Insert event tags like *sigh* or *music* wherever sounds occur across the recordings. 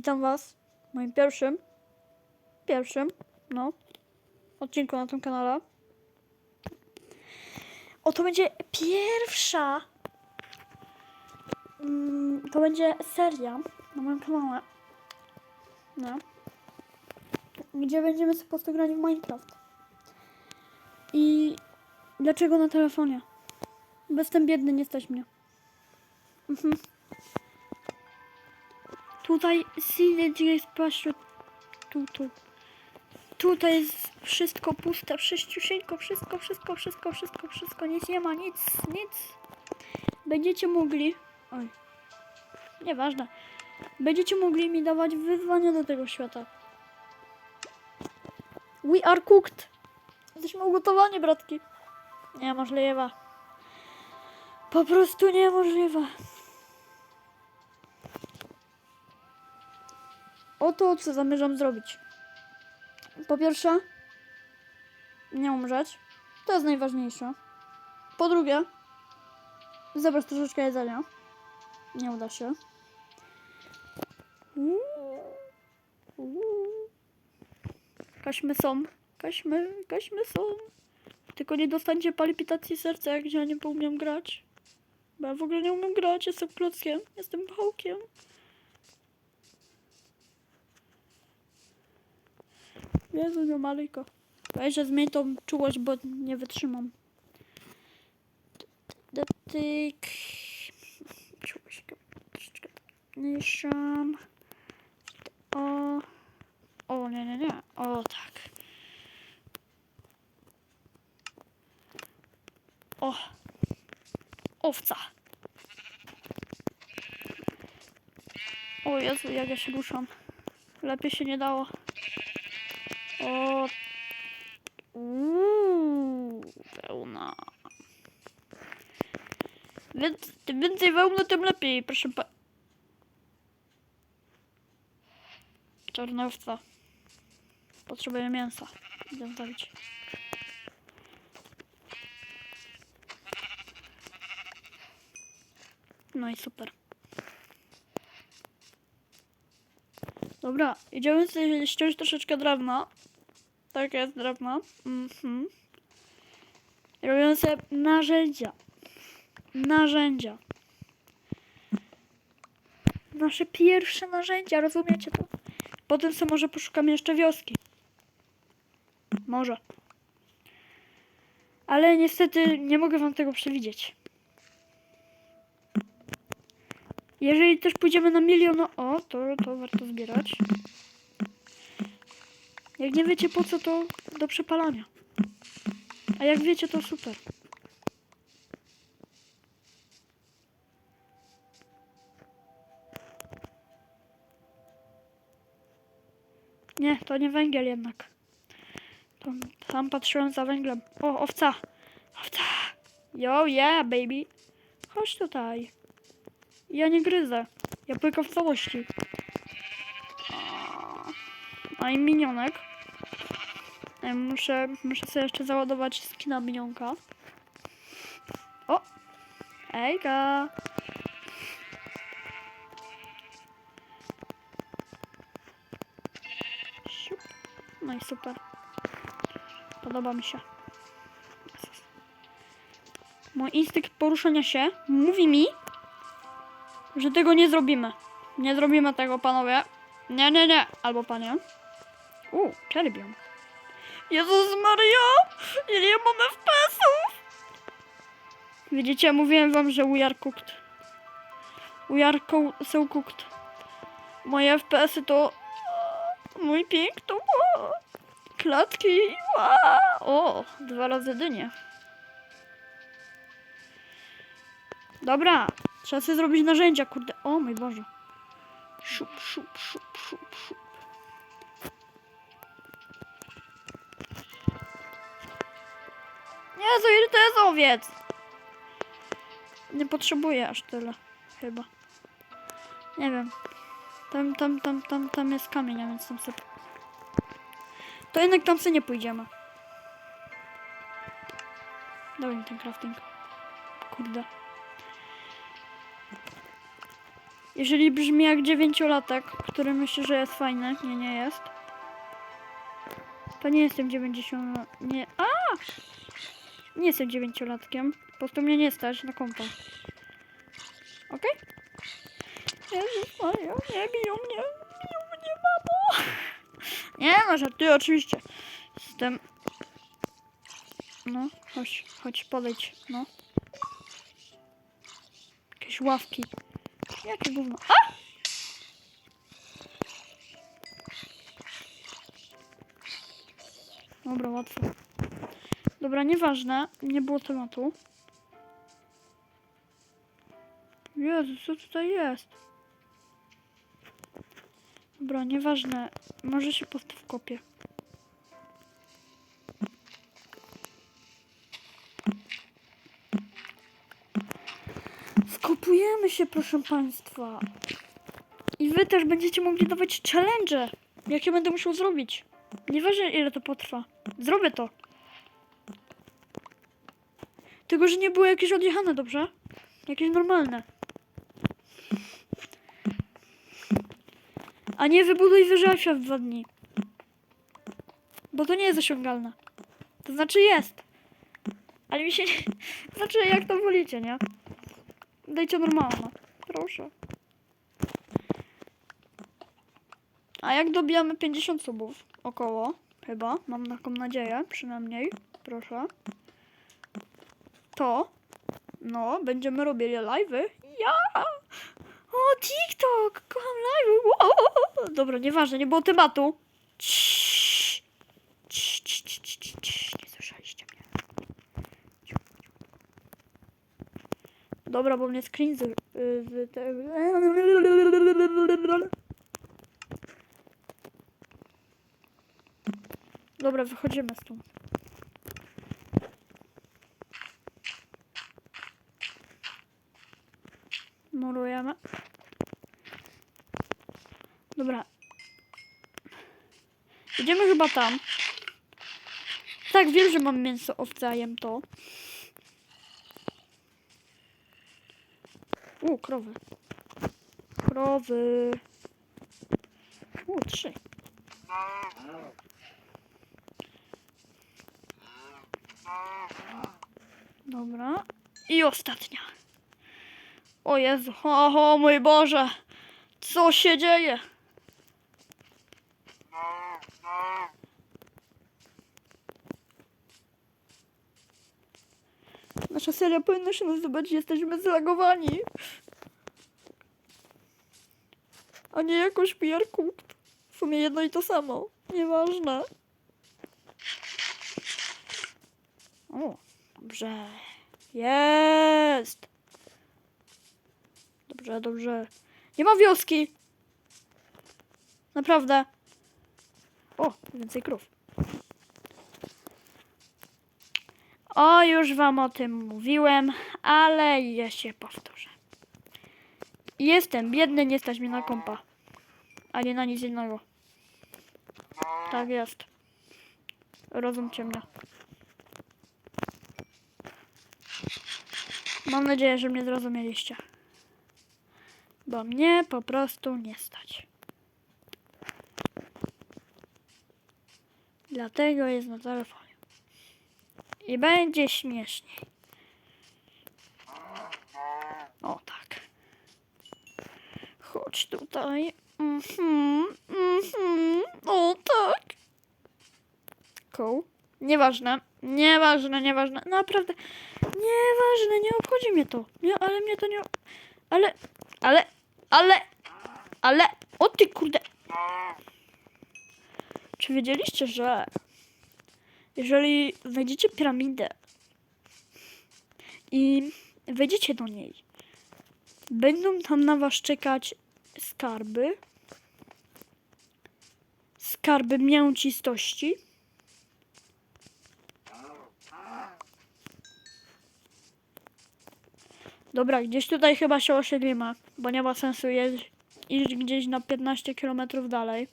Witam Was w moim pierwszym, pierwszym, no, odcinku na tym kanale. Oto będzie pierwsza, mm, to będzie seria na moim kanale, no, gdzie będziemy sobie po prostu grać w Minecraft. I dlaczego na telefonie? Bo jestem biedny, nie stać mnie. Mhm. Tutaj Silent jest pośród. Tu, tu. Tutaj jest wszystko puste, wszyściusieńko, wszystko, wszystko, wszystko, wszystko, wszystko, nic nie ma, nic, nic. Będziecie mogli. Oj. Nieważne. Będziecie mogli mi dawać wyzwania do tego świata. We are cooked. Jesteśmy ugotowani, bratki. Niemożliwe. Po prostu niemożliwe. Oto co zamierzam zrobić. Po pierwsze, nie umrzeć. To jest najważniejsze. Po drugie, zebrać troszeczkę jedzenia. Nie uda się. Kaśmy są. Kaśmy, kaśmy są. Tylko nie dostańcie palpitacji serca, jak ja nie umiem grać. Bo ja w ogóle nie umiem grać, jestem klockiem, jestem pałkiem. Jezu, no malejko. Weź, że zmień tą czułość, bo nie wytrzymam. Dotyk. Czułość troszeczkę mniejszą. O. O, nie, nie, nie. O, tak. O. Owca. O Jezu, jak ja się ruszam. Lepiej się nie dało. O. Wełna. Więc, tym więcej wełny, tym lepiej, proszę pa... Czarnowca. Potrzebuję mięsa. Idę zabić. No i super. Dobra, idziemy sobie ściąć troszeczkę drewna. Tak jest, drewno. Mhm. I Robimy sobie narzędzia. Narzędzia. Nasze pierwsze narzędzia, rozumiecie to? Potem sobie może poszukamy jeszcze wioski. Może. Ale niestety nie mogę wam tego przewidzieć. Jeżeli też pójdziemy na milion, o, to, to warto zbierać. Jak nie wiecie po co, to do przepalania. A jak wiecie, to super. Nie, to nie węgiel jednak. To tam patrzyłem za węglem. O, owca! Owca! Yo, yeah, baby! Chodź tutaj. Ja nie gryzę. Ja płykam w całości. A i minionek. Muszę, muszę sobie jeszcze załadować skina minionka. O! Ejka! No i super. Podoba mi się. Mój instynkt poruszania się mówi mi, że tego nie zrobimy. Nie zrobimy tego, panowie. Nie, nie, nie. Albo panie. U, czerbią. Jezus Maria! Ja mam FPS-ów? Widzicie, mówiłem wam, że we are cooked. We are co so cooked. Moje FPS-y to... Mój pięk to... Klatki. O, dwa razy dynie. Dobra, trzeba sobie zrobić narzędzia, kurde. O mój Boże. Szup, szup, szup, szup, szup. Jezu, ile to jest owiec? Nie potrzebuję aż tyle, chyba. Nie wiem. Tam, tam, tam, tam, tam jest kamień, a więc tam sobie... To jednak tam sobie nie pójdziemy. Daj mi ten crafting. Kurde. Jeżeli brzmi jak dziewięciolatek, który myśli, że jest fajny, nie, nie jest. To nie jestem 90. Nie. A! Nie jestem dziewięciolatkiem. Po prostu mnie nie stać na kompa. Okej? Jezus Maria, nie biją mnie. Biją mnie, mamo. Nie, no żartuję, oczywiście. Jestem... No, chodź, chodź, podejdź, no. Jakieś ławki. Jakie gówno. A! Dobra, łatwo. Dobra, nieważne. Nie było tematu. Jezu, co tutaj jest? Dobra, nieważne. Może się po prostu wkopię. Skopujemy się, proszę Państwa. I Wy też będziecie mogli dawać challenge, jakie będę musiał zrobić. Nieważne ile to potrwa. Zrobię to. Tylko, że nie było jakieś odjechane, dobrze? Jakieś normalne. A nie wybuduj wyżej w dwa dni. Bo to nie jest osiągalne. To znaczy jest. Ale mi się nie... *laughs* Znaczy jak to wolicie, nie? Dajcie normalne. Proszę. A jak dobijamy 50 subów? Około. Chyba. Mam taką nadzieję. Przynajmniej. Proszę. To. No, będziemy robili live'y. Ja! O, TikTok! Kocham live'y! Wow! Dobra, nieważne, nie było tematu. Ciii. Ciii, ciii, ciii, ciii, ciii. Nie słyszeliście mnie. Dobra, bo mnie screen z, z te... Dobra, wychodzimy stąd. Murujemy. Dobra. Idziemy chyba tam. Tak, wiem, że mam mięso owca, jem to. U, krowy. Krowy. U, trzy. Dobra. I ostatnia. O Jezu, o, o mój Boże. Co się dzieje? Nasza seria powinna się nazywać Jesteśmy zlagowani. A nie jakoś Cooked. W sumie jedno i to samo. Nieważne. O, dobrze. Jest. Dobrze, dobrze. Nie ma wioski. Naprawdę. O, więcej krów. O, już wam o tym mówiłem, ale ja się powtórzę. Jestem biedny, nie stać mnie na kompa. Ani na nic innego. Tak jest. Rozumcie mnie. Mam nadzieję, że mnie zrozumieliście. Bo mnie po prostu nie stać. Dlatego jest na telefonie. I będzie śmieszniej. O tak. Chodź tutaj. Mhm, mhm. O tak. Cool. Nieważne. Nieważne, nieważne. Naprawdę. Nieważne, nie obchodzi mnie to. Nie, ale mnie to nie... Ale, ale, ale, ale... O ty kurde. Czy wiedzieliście, że jeżeli znajdziecie piramidę i wejdziecie do niej, będą tam na was czekać skarby, skarby mięcistości, Dobra, gdzieś tutaj chyba się osiedlimy, bo nie ma sensu jeździć gdzieś na 15 km dalej.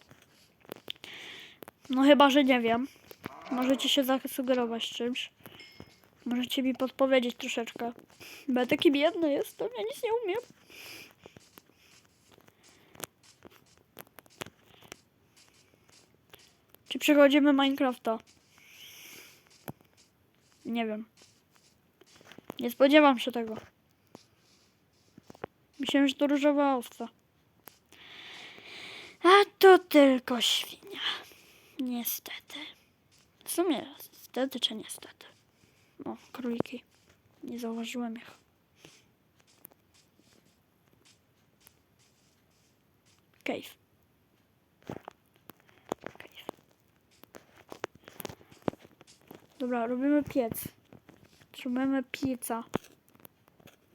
No chyba, że nie wiem. Możecie się zasugerować czymś. Możecie mi podpowiedzieć troszeczkę. Bo ja taki biedny jestem, ja nic nie umiem. Czy przechodzimy Minecrafta? Nie wiem. Nie spodziewam się tego. Myślałem, że to różowa owca. A to tylko świn. Niestety. W sumie niestety czy niestety. O, króliki. Nie zauważyłem ich. Cave. Cave. Dobra, robimy piec. Potrzebujemy pieca.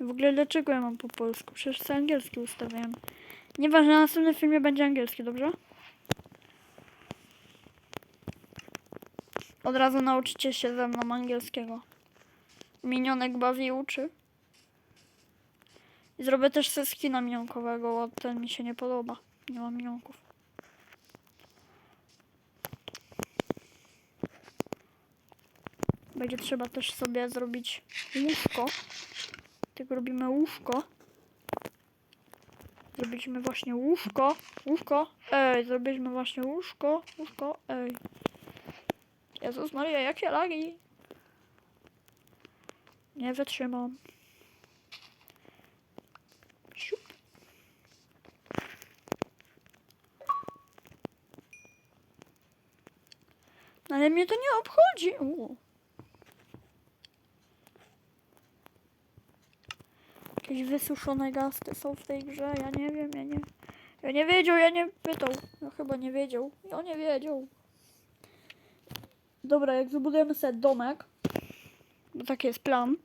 W ogóle dlaczego ja mam po polsku? Przecież angielski ustawiałem. Nieważne, na następnym filmie będzie angielski, dobrze? Od razu nauczycie się ze mną angielskiego. Minionek bawi uczy. I zrobię też ze skina minionkowego, bo ten mi się nie podoba. Nie mam minionków. Będzie trzeba też sobie zrobić łóżko. Tylko robimy łóżko. Zrobiliśmy właśnie łóżko. Łóżko. Ej, zrobiliśmy właśnie łóżko. Łóżko. Ej. Jezus Maria, jakie lagi. Nie wytrzymam. Siup. No Ale mnie to nie obchodzi. U. Jakieś wysuszone gasty są w tej grze. Ja nie wiem, ja nie. Ja nie wiedział, ja nie pytał. No chyba nie wiedział. Ja nie wiedział. Dobra, jak wybudujemy sobie domek, bo taki jest plan.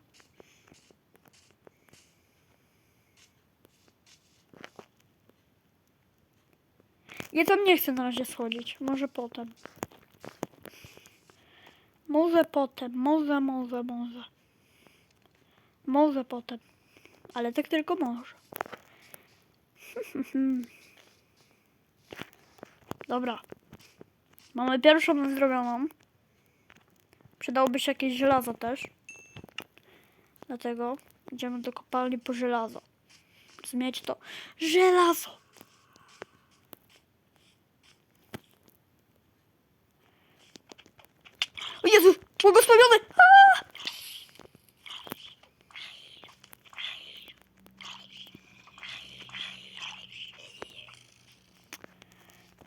Ja tam nie chcę na razie schodzić. Może potem. Może potem. Może, może, może. Może potem. Ale tak tylko może. *laughs* Dobra. Mamy pierwszą zrobioną. Przydałoby się jakieś żelazo też. Dlatego idziemy do kopalni po żelazo. Zmieć to żelazo. O Jezu, błogosławiony! Aaa!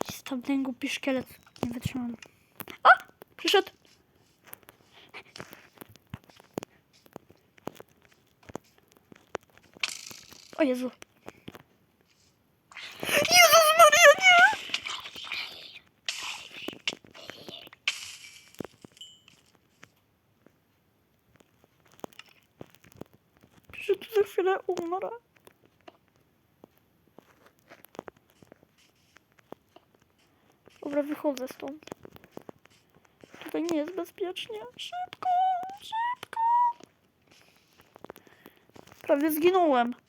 Jest tam ten głupi szkielet. Nie wytrzymam. A! Przyszedł! O Jezu. Jezus Maria, nie! Że tu za chwilę umrę. Dobra, wychodzę stąd. Tutaj nie jest bezpiecznie. Szybko, szybko. Prawie zginąłem.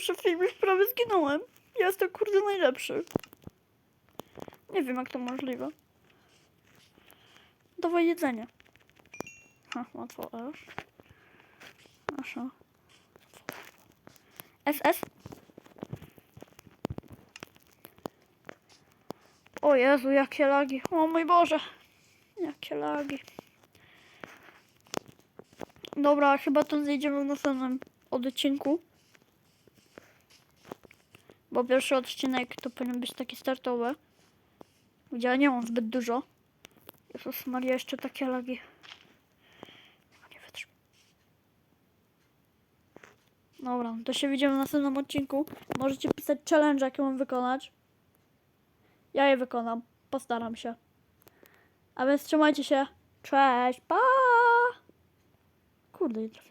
Pierwszy film już prawie zginąłem. Ja jestem kurde najlepszy. Nie wiem jak to możliwe. Dawaj jedzenie. Ha, łatwo S. Nasza. SS. O Jezu, jakie lagi. O mój Boże. Jakie lagi. Dobra, chyba to zjedziemy w następnym odcinku. Bo pierwszy odcinek to powinien być taki startowy. Gdzie ja nie mam zbyt dużo. Jezus Maria, jeszcze takie lagi. Nie wytrzymam. Dobra, to się widzimy w następnym odcinku. Możecie pisać challenge, jakie mam wykonać. Ja je wykonam. Postaram się. A więc trzymajcie się. Cześć, pa! Kurde, nie trafię.